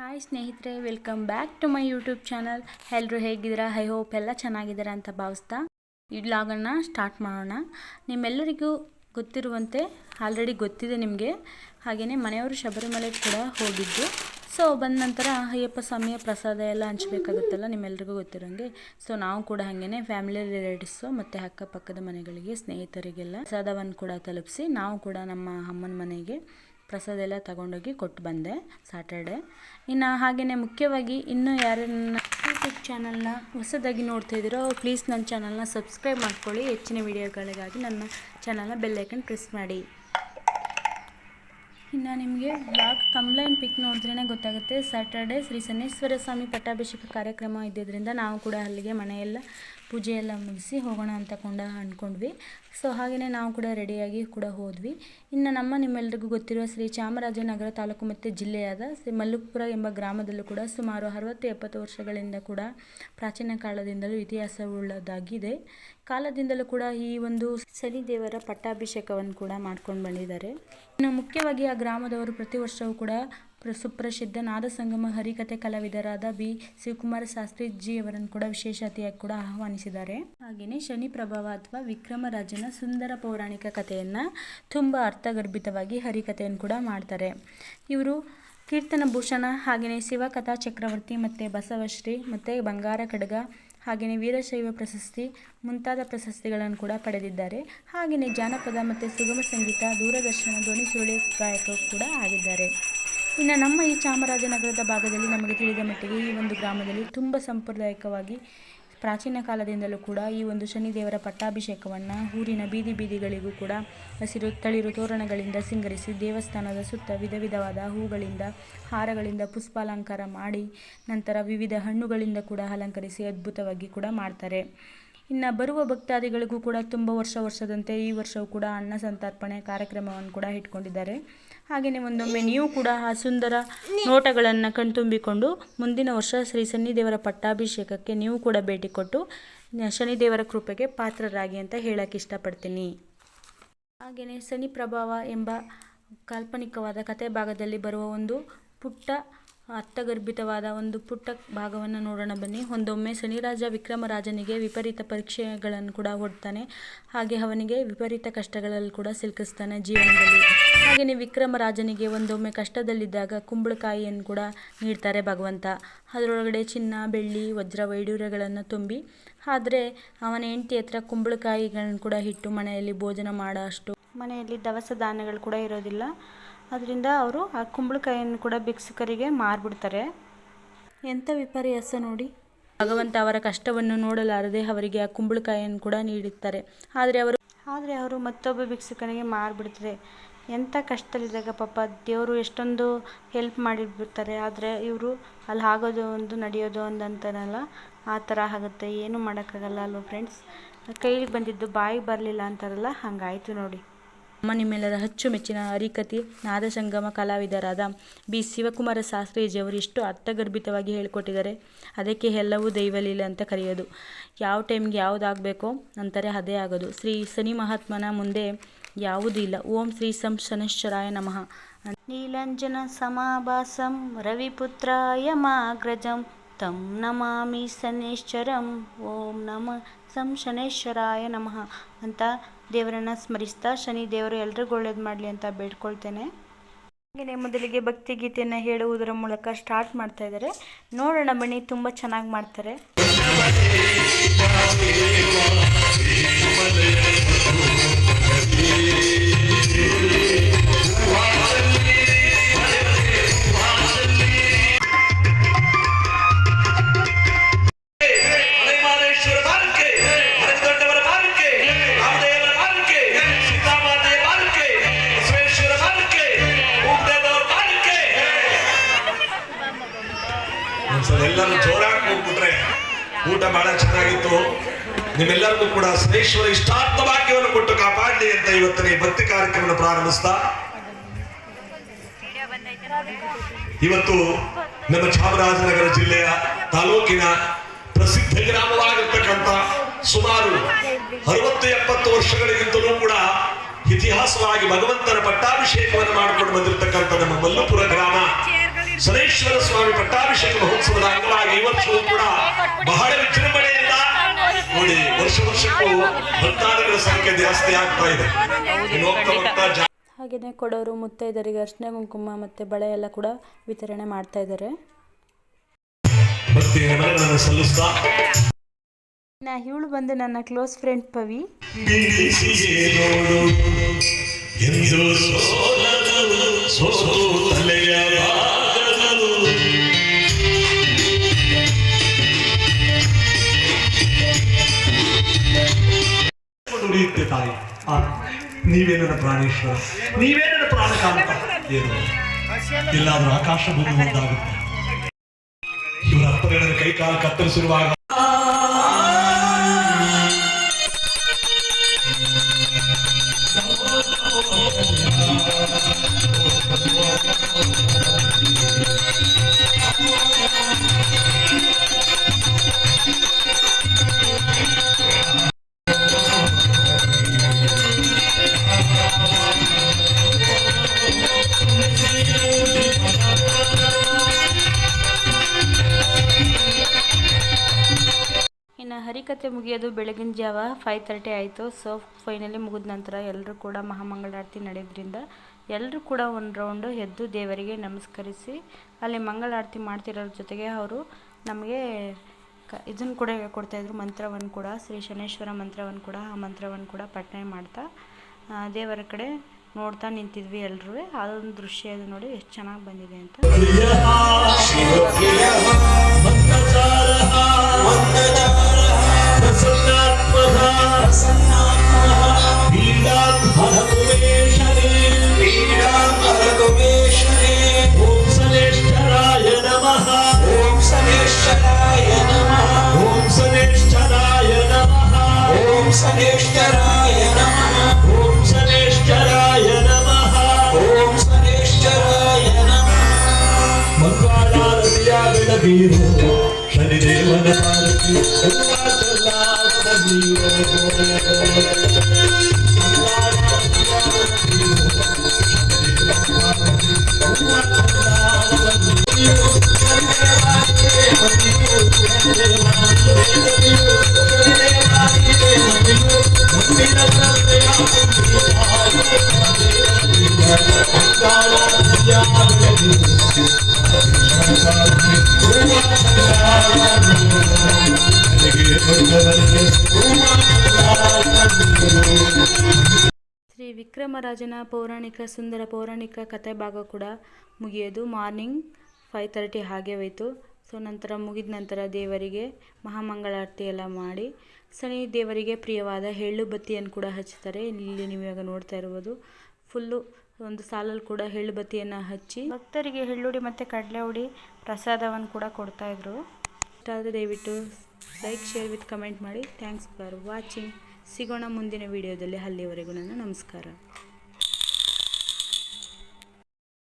Hi ಸ್ನೇಹಿತರೆ welcome back to my YouTube channel ಎಲ್ಲರೂ ಹೇಗಿದ್ದೀರಾ? ಐ ಹೋಪ್ ಎಲ್ಲ ಚೆನ್ನಾಗಿದ್ದೀರಾ ಅಂತ ಭಾವಿಸ್ತಾ. ಈ ಸ್ಟಾರ್ಟ್ ಮಾಡೋಣ. ನಿಮ್ಮೆಲ್ಲರಿಗೂ ಗೊತ್ತಿರುವಂತೆ ಆಲ್ರೆಡಿ ಗೊತ್ತಿದೆ ನಿಮಗೆ. ಹಾಗೆಯೇ ಮನೆಯವರು ಶಬರಿಮಲೆ ಕೂಡ ಹೋಗಿದ್ದು. ಸೊ ಬಂದ ನಂತರ ಅಯ್ಯಪ್ಪ ಸ್ವಾಮಿಯ ಪ್ರಸಾದ ಎಲ್ಲ ಹಂಚಬೇಕಾಗುತ್ತಲ್ಲ ನಿಮ್ಮೆಲ್ಲರಿಗೂ ಗೊತ್ತಿರೋಂಗೆ. ಸೊ ನಾವು ಕೂಡ ಹಾಗೇನೆ ಫ್ಯಾಮಿಲಿ ರಿಲೇಟಿವ್ಸು ಮತ್ತು ಅಕ್ಕಪಕ್ಕದ ಮನೆಗಳಿಗೆ ಸ್ನೇಹಿತರಿಗೆಲ್ಲ ಪ್ರಸಾದವನ್ನು ಕೂಡ ತಲುಪಿಸಿ, ನಾವು ಕೂಡ ನಮ್ಮ ಅಮ್ಮನ ಮನೆಗೆ ಪ್ರಸಾದ ಎಲ್ಲ ತಗೊಂಡೋಗಿ ಕೊಟ್ಟು ಬಂದೆ ಸ್ಯಾಟರ್ಡೆ ಇನ್ನು ಹಾಗೆಯೇ ಮುಖ್ಯವಾಗಿ ಇನ್ನೂ ಯಾರನ್ನ ಯೂಟ್ಯೂಬ್ ಚಾನಲ್ನ ಹೊಸದಾಗಿ ನೋಡ್ತಾ ಇದ್ದೀರೋ ಪ್ಲೀಸ್ ನನ್ನ ಚಾನಲ್ನ ಸಬ್ಸ್ಕ್ರೈಬ್ ಮಾಡ್ಕೊಳ್ಳಿ. ಹೆಚ್ಚಿನ ವಿಡಿಯೋಗಳಿಗಾಗಿ ನನ್ನ ಚಾನಲ್ನ ಬೆಲ್ಲೈಕನ್ ಪ್ರೆಸ್ ಮಾಡಿ. ಇನ್ನು ನಿಮಗೆ ಬ್ಲಾಗ್ ತಮ್ಲೈನ್ ಪಿಕ್ ನೋಡಿದ್ರೇ ಗೊತ್ತಾಗುತ್ತೆ. ಸ್ಯಾಟರ್ಡೆ ಶ್ರೀ ಸನ್ನೇಶ್ವರ ಸ್ವಾಮಿ ಪಟ್ಟಾಭಿಷೇಕ ಕಾರ್ಯಕ್ರಮ ಇದ್ದಿದ್ದರಿಂದ ನಾವು ಕೂಡ ಅಲ್ಲಿಗೆ ಮನೆಯೆಲ್ಲ ಪೂಜೆ ಎಲ್ಲ ಮುಗಿಸಿ ಹೋಗೋಣ ಅಂತ ಕೊಂಡ ಅಂದ್ಕೊಂಡ್ವಿ. ಸೊ ಹಾಗೆಯೇ ನಾವು ಕೂಡ ರೆಡಿಯಾಗಿ ಕೂಡ ಹೋದ್ವಿ. ಇನ್ನು ನಮ್ಮ ನಿಮ್ಮೆಲ್ಲರಿಗೂ ಗೊತ್ತಿರುವ ಶ್ರೀ ಚಾಮರಾಜನಗರ ತಾಲೂಕು ಮತ್ತು ಜಿಲ್ಲೆಯಾದ ಶ್ರೀ ಮಲ್ಲುಪುರ ಎಂಬ ಗ್ರಾಮದಲ್ಲೂ ಕೂಡ ಸುಮಾರು ಅರವತ್ತು ಎಪ್ಪತ್ತು ವರ್ಷಗಳಿಂದ ಕೂಡ ಪ್ರಾಚೀನ ಕಾಲದಿಂದಲೂ ಇತಿಹಾಸವುಳ್ಳದಾಗಿದೆ ಕಾಲದಿಂದಲೂ ಕೂಡ ಈ ಒಂದು ಶನಿದೇವರ ಪಟ್ಟಾಭಿಷೇಕವನ್ನು ಕೂಡ ಮಾಡ್ಕೊಂಡು ಬಂದಿದ್ದಾರೆ. ಇನ್ನು ಮುಖ್ಯವಾಗಿ ಆ ಗ್ರಾಮದವರು ಪ್ರತಿ ವರ್ಷವೂ ಕೂಡ ಸುಪ್ರಸಿದ್ಧ ನಾದ ಸಂಗಮ ಹರಿಕಥೆ ಕಲಾವಿದರಾದ ಬಿ. ಶಿವಕುಮಾರ ಶಾಸ್ತ್ರಿಜಿಯವರನ್ನು ಕೂಡ ವಿಶೇಷ ಅತಿಥಿಯಾಗಿ ಕೂಡ ಆಹ್ವಾನಿಸಿದ್ದಾರೆ. ಹಾಗೆಯೇ ಶನಿ ಪ್ರಭಾವ ಅಥವಾ ವಿಕ್ರಮರಾಜನ ಸುಂದರ ಪೌರಾಣಿಕ ಕಥೆಯನ್ನು ತುಂಬ ಅರ್ಥಗರ್ಭಿತವಾಗಿ ಹರಿಕಥೆಯನ್ನು ಕೂಡ ಮಾಡ್ತಾರೆ. ಇವರು ಕೀರ್ತನ ಭೂಷಣ, ಹಾಗೆಯೇ ಶಿವಕಥಾ ಚಕ್ರವರ್ತಿ ಮತ್ತು ಬಸವಶ್ರೀ ಮತ್ತು ಬಂಗಾರ ಖಡ್ಗ, ಹಾಗೆಯೇ ವೀರಶೈವ ಪ್ರಶಸ್ತಿ ಮುಂತಾದ ಪ್ರಶಸ್ತಿಗಳನ್ನು ಕೂಡ ಪಡೆದಿದ್ದಾರೆ. ಹಾಗೆಯೇ ಜಾನಪದ ಮತ್ತು ಸುಗಮ ಸಂಗೀತ, ದೂರದರ್ಶನ, ಧ್ವನಿ ಸುರುಳಿ ಗಾಯಕರು ಕೂಡ ಆಗಿದ್ದಾರೆ. ಇನ್ನು ನಮ್ಮ ಈ ಚಾಮರಾಜನಗರದ ಭಾಗದಲ್ಲಿ ನಮಗೆ ತಿಳಿದ ಮಟ್ಟಿಗೆ ಈ ಒಂದು ಗ್ರಾಮದಲ್ಲಿ ತುಂಬ ಸಾಂಪ್ರದಾಯಿಕವಾಗಿ ಪ್ರಾಚೀನ ಕಾಲದಿಂದಲೂ ಕೂಡ ಈ ಒಂದು ಶನಿದೇವರ ಪಟ್ಟಾಭಿಷೇಕವನ್ನು ಊರಿನ ಬೀದಿ ಬೀದಿಗಳಿಗೂ ಕೂಡ ಹಸಿರು ತಳಿರು ತೋರಣಗಳಿಂದ ಸಿಂಗರಿಸಿ ದೇವಸ್ಥಾನದ ಸುತ್ತ ವಿಧ ವಿಧವಾದ ಹೂಗಳಿಂದ, ಹಾರಗಳಿಂದ ಪುಷ್ಪಾಲಂಕಾರ ಮಾಡಿ, ನಂತರ ವಿವಿಧ ಹಣ್ಣುಗಳಿಂದ ಕೂಡ ಅಲಂಕರಿಸಿ ಅದ್ಭುತವಾಗಿ ಕೂಡ ಮಾಡ್ತಾರೆ. ಇನ್ನು ಬರುವ ಭಕ್ತಾದಿಗಳಿಗೂ ಕೂಡ ತುಂಬ ವರ್ಷ ವರ್ಷದಂತೆ ಈ ವರ್ಷವೂ ಕೂಡ ಅನ್ನ ಸಂತರ್ಪಣೆ ಕಾರ್ಯಕ್ರಮವನ್ನು ಕೂಡ ಇಟ್ಕೊಂಡಿದ್ದಾರೆ. ಹಾಗೆಯೇ ಒಂದೊಮ್ಮೆ ನೀವು ಕೂಡ ಆ ಸುಂದರ ನೋಟಗಳನ್ನು ಕಣ್ತುಂಬಿಕೊಂಡು ಮುಂದಿನ ವರ್ಷ ಶ್ರೀ ಶನಿದೇವರ ಪಟ್ಟಾಭಿಷೇಕಕ್ಕೆ ನೀವು ಕೂಡ ಭೇಟಿ ಕೊಟ್ಟು ಶನಿದೇವರ ಕೃಪೆಗೆ ಪಾತ್ರರಾಗಿ ಅಂತ ಹೇಳಕ್ಕೆ ಇಷ್ಟಪಡ್ತೀನಿ. ಹಾಗೆಯೇ ಶನಿ ಪ್ರಭಾವ ಎಂಬ ಕಾಲ್ಪನಿಕವಾದ ಕತೆ ಭಾಗದಲ್ಲಿ ಬರುವ ಒಂದು ಪುಟ್ಟ ಅರ್ಥಗರ್ಭಿತವಾದ ಒಂದು ಪುಟ್ಟ ಭಾಗವನ್ನು ನೋಡೋಣ ಬನ್ನಿ. ಒಂದೊಮ್ಮೆ ಶನಿರಾಜ ವಿಕ್ರಮರಾಜನಿಗೆ ವಿಪರೀತ ಪರೀಕ್ಷೆಗಳನ್ನು ಕೂಡ ಹೊಡ್ತಾನೆ. ಹಾಗೆ ಅವನಿಗೆ ವಿಪರೀತ ಕಷ್ಟಗಳಲ್ಲಿ ಕೂಡ ಸಿಲುಕಿಸ್ತಾನೆ ಜೀವನದಲ್ಲಿ. ಹಾಗೆಯೇ ವಿಕ್ರಮರಾಜನಿಗೆ ಒಂದೊಮ್ಮೆ ಕಷ್ಟದಲ್ಲಿದ್ದಾಗ ಕುಂಬಳಕಾಯಿಯನ್ನು ಕೂಡ ನೀಡ್ತಾರೆ ಭಗವಂತ. ಅದರೊಳಗಡೆ ಚಿನ್ನ, ಬೆಳ್ಳಿ, ವಜ್ರ ವೈಡೂರ್ಯಗಳನ್ನು ತುಂಬಿ. ಆದರೆ ಅವನ ಹೆಂಡತಿ ಹತ್ರ ಕುಂಬಳಕಾಯಿಗಳನ್ನು ಕೂಡ ಇಟ್ಟು ಮನೆಯಲ್ಲಿ ಭೋಜನ ಮಾಡೋ ಅಷ್ಟು ಮನೆಯಲ್ಲಿ ದವಸ ಧಾನ್ಯಗಳು ಕೂಡ ಇರೋದಿಲ್ಲ. ಅದರಿಂದ ಅವರು ಆ ಕುಂಬಳಕಾಯಿಯನ್ನು ಕೂಡ ಭಿಕ್ಷುಕರಿಗೆ ಮಾರ್ಬಿಡ್ತಾರೆ. ಎಂಥ ವಿಪರ್ಯಾಸ ನೋಡಿ. ಭಗವಂತ ಅವರ ಕಷ್ಟವನ್ನು ನೋಡಲಾರದೆ ಅವರಿಗೆ ಆ ಕುಂಬಳಕಾಯಿಯನ್ನು ಕೂಡ ನೀಡುತ್ತಾರೆ ಆದರೆ ಅವರು ಆದರೆ ಅವರು ಮತ್ತೊಬ್ಬ ಭಿಕ್ಷುಕನಿಗೆ ಮಾರ್ಬಿಡ್ತಾರೆ. ಎಂಥ ಕಷ್ಟದಲ್ಲಿದ್ದಾಗ ಪಾಪ ದೇವರು ಎಷ್ಟೊಂದು ಹೆಲ್ಪ್ ಮಾಡಿಬಿಡ್ತಾರೆ. ಆದರೆ ಇವರು ಅಲ್ಲಿ ಆಗೋದು ಒಂದು ನಡೆಯೋದು ಒಂದು ಅಂತಾರಲ್ಲ ಆ ಥರ ಆಗುತ್ತೆ. ಏನೂ ಮಾಡೋಕ್ಕಾಗಲ್ಲ ಅಲ್ವ ಫ್ರೆಂಡ್ಸ್ ಕೈಗೆ ಬಂದಿದ್ದು ಬಾಯಿಗೆ ಬರಲಿಲ್ಲ ಅಂತಾರಲ್ಲ, ಹಂಗಾಯಿತು ನೋಡಿ. ಅಮ್ಮ ನಿಮ್ಮೆಲ್ಲರ ಅಚ್ಚುಮೆಚ್ಚಿನ ಹರಿಕಥೆ, ನಾದಸಂಗಮ ಕಲಾವಿದರಾದ ಬಿ. ಶಿವಕುಮಾರ ಶಾಸ್ತ್ರೀಜಿಯವರು ಎಷ್ಟು ಅರ್ಥಗರ್ಭಿತವಾಗಿ ಹೇಳಿಕೊಟ್ಟಿದ್ದಾರೆ. ಅದಕ್ಕೆ ಎಲ್ಲವೂ ದೈವಲೀಲೆ ಅಂತ ಕರೆಯೋದು. ಯಾವ ಟೈಮ್ಗೆ ಯಾವುದಾಗಬೇಕೋ ಅಂತಾರೆ ಅದೇ ಆಗೋದು. ಶ್ರೀ ಶನಿ ಮಹಾತ್ಮನ ಮುಂದೆ ಯಾವುದೂ ಇಲ್ಲ. ಓಂ ಶ್ರೀ ಸಂ ಶನಶ್ವರಾಯ ನಮಃ. ನೀಲಂಜನ ಸಮಾಭಾಸಂ, ರವಿಪುತ್ರಾಯ ಮಾಗ್ರಜಂ, ತಂ ನಮಾಮಿ ಶನೇಶ್ವರಂ, ಓಂ ನಮ ಸಂ ಶನೇಶ್ವರಾಯ ನಮಃ ಅಂತ ದೇವರನ್ನು ಸ್ಮರಿಸ್ತಾ ಶನಿ ದೇವರು ಎಲ್ರಿಗೂ ಒಳ್ಳೇದು ಮಾಡಲಿ ಅಂತ ಬೇಡ್ಕೊಳ್ತೇನೆ. ಹಾಗೆಯೇ ಮೊದಲಿಗೆ ಭಕ್ತಿ ಗೀತೆಯನ್ನು ಹೇಳುವುದರ ಮೂಲಕ ಸ್ಟಾರ್ಟ್ ಮಾಡ್ತಾ ಇದ್ದಾರೆ. ನೋಡೋಣ ಬನ್ನಿ, ತುಂಬ ಚೆನ್ನಾಗಿ ಮಾಡ್ತಾರೆ. ಒಂದ್ಸಲ ಎಲ್ಲರೂ ಜೋರಾಗಿ ಹೋಗ್ಬಿಟ್ರೆ ಊಟ ಬಹಳ ಚೆನ್ನಾಗಿತ್ತು. ನಿಮ್ಮೆಲ್ಲರಿಗೂ ಕೂಡ ಸುರೇಶ್ವರ ಇಷ್ಟಾರ್ಥ ಭಾಗ್ಯವನ್ನು ಕೊಟ್ಟು ಕಾಪಾಡಲಿ ಅಂತ ಇವತ್ತಿನ ಈ ಭಕ್ತಿ ಕಾರ್ಯಕ್ರಮವನ್ನು ಪ್ರಾರಂಭಿಸ್ತಾ. ಇವತ್ತು ನಮ್ಮ ಚಾಮರಾಜನಗರ ಜಿಲ್ಲೆಯ ತಾಲೂಕಿನ ಪ್ರಸಿದ್ಧ ಗ್ರಾಮವಾಗಿರ್ತಕ್ಕಂಥ ಸುಮಾರು ಅರವತ್ತು ಎಪ್ಪತ್ತು ವರ್ಷಗಳಿಗಿಂತಲೂ ಕೂಡ ಇತಿಹಾಸವಾಗಿ ಭಗವಂತನ ಪಟ್ಟಾಭಿಷೇಕವನ್ನು ಮಾಡಿಕೊಂಡು ಬಂದಿರತಕ್ಕಂಥ ನಮ್ಮ ಮಲ್ಲುಪುರ ಗ್ರಾಮ. ಸನೇಶ್ವರ ಸ್ವಾಮಿ ಪಟ್ಟಾಭಿಷೇಕ ಮಹೋತ್ಸವದ ಅಂಗವಾಗಿ ಇವತ್ತು ವರ್ಷವೂ ಕೂಡ ಬಹಳ ವಿಜೃಂಭಣೆಯಿಂದ ನೋಡಿ ವರ್ಷ ವರ್ಷಕ್ಕೂ ಭಕ್ತಾದಿಗಳ ಸಂಖ್ಯೆ ಜಾಸ್ತಿ ಆಗ್ತಾ ಇದೆ. ಹಾಗೆಯೇ ಕೊಡೋರು ಮುತ್ತೈದರಿಗೆ ಅರ್ಶನ ಕುಂಕುಮ ಮತ್ತೆ ಬಳೆ ಎಲ್ಲ ಕೂಡ ವಿತರಣೆ ಮಾಡ್ತಾ ಇದ್ದಾರೆ. ನಾ ಇವಳು ಬಂದು ನನ್ನ ಕ್ಲೋಸ್ ಫ್ರೆಂಡ್ ಪವಿ. ಎಂದು ಸೋಲದು ಸೋತಲೆಯ ಬಾಗದು ನುಡಿಯುತ್ತೆ ತಾಯಿ ನೀವೇ ನನ್ನ ಪ್ರಾಣೇಶ್ವರ. ನೀವೇ ನನ್ನ ಪ್ರಾಣಕಾಂತ. ಏನು? ಎಲ್ಲಾದ್ರೂ ಆಕಾಶ ಭೂಮಿ ಒಂದಾಗುತ್ತೆ ಇವರ ಅಪ್ಪಗಳನ್ನ ಕೈ ಕಾಲು ಕತ್ತರಿಸಿರುವಾಗ ಇನ್ನು ಮುಗಿಯೋದು ಬೆಳಗಿನ ಜಾವ ಫೈವ್ ತರ್ಟಿ ಆಯಿತು. ಸೊ ಫೈನಲಿ ಮುಗಿದ ನಂತರ ಎಲ್ಲರೂ ಕೂಡ ಮಹಾಮಂಗಳಾರತಿ ನಡೆಯೋದ್ರಿಂದ ಎಲ್ಲರೂ ಕೂಡ ಒಂದು ರೌಂಡು ಎದ್ದು ದೇವರಿಗೆ ನಮಸ್ಕರಿಸಿ, ಅಲ್ಲಿ ಮಂಗಳಾರತಿ ಮಾಡ್ತಿರೋರ ಜೊತೆಗೆ ಅವರು ನಮಗೆ ಕ ಇದನ್ನು ಕೂಡ ಹೇಳ್ಕೊಡ್ತಾಯಿದ್ರು ಮಂತ್ರವನ್ನು ಕೂಡ, ಶ್ರೀ ಶನೇಶ್ವರ ಮಂತ್ರವನ್ನು ಕೂಡ, ಆ ಮಂತ್ರವನ್ನು ಕೂಡ ಪಠನೆ ಮಾಡ್ತಾ ದೇವರ ಕಡೆ ನೋಡ್ತಾ ನಿಂತಿದ್ವಿ ಎಲ್ಲರೂ ಅದೊಂದು ದೃಶ್ಯ ಇದು ನೋಡಿ, ಎಷ್ಟು ಚೆನ್ನಾಗಿ ಬಂದಿದೆ ಅಂತ. ಸನೇಶ್ವರಾಯ ನಮಃ ಓಂ ಸನೇಶ್ವರಾಯ ನಮಃ ಓಂ ಸನೇಶ್ವರಾಯ ನಮಃ ಓಂ ಸನೇಶ್ವರಾಯ ನಮಃ ಓಂ ಸನೇಶ್ವರಾಯ ನಮಃ ವಿಕ್ರಮರಾಜನ ಪೌರಾಣಿಕ ಸುಂದರ ಪೌರಾಣಿಕ ಕಥೆ ಭಾಗ ಕೂಡ ಮುಗಿಯೋದು. ಮಾರ್ನಿಂಗ್ ಫೈವ್ ತರ್ಟಿ ಹಾಗೆ ಹೋಯಿತು. ಸೊ ನಂತರ ಮುಗಿದ ನಂತರ ದೇವರಿಗೆ ಮಹಾಮಂಗಳಾರತಿ ಎಲ್ಲ ಮಾಡಿ ಸನಿ ದೇವರಿಗೆ ಪ್ರಿಯವಾದ ಎಳ್ಳು ಬತ್ತಿಯನ್ನು ಕೂಡ ಹಚ್ಚುತ್ತಾರೆ ಇಲ್ಲಿ ನೀವು ಇವಾಗ ನೋಡ್ತಾ ಇರ್ಬೋದು ಫುಲ್ಲು ಒಂದು ಸಾಲಲ್ಲಿ ಕೂಡ ಎಳ್ಳು ಬತ್ತಿಯನ್ನು ಹಚ್ಚಿ ಭಕ್ತರಿಗೆ ಹೆಳ್ಳುಡಿ ಮತ್ತು ಕಡಲೆ ಹುಡಿ ಪ್ರಸಾದವನ್ನು ಕೂಡ ಕೊಡ್ತಾಯಿದ್ರು ಇಷ್ಟ ಆದರೆ ದಯವಿಟ್ಟು ಲೈಕ್ ಶೇರ್ ವಿತ್ ಕಮೆಂಟ್ ಮಾಡಿ. Thanks for watching. ಸಿಗೋಣ ಮುಂದಿನ ವಿಡಿಯೋದಲ್ಲಿ ಅಲ್ಲಿವರೆಗೂ ನನ್ನ ನಮಸ್ಕಾರ.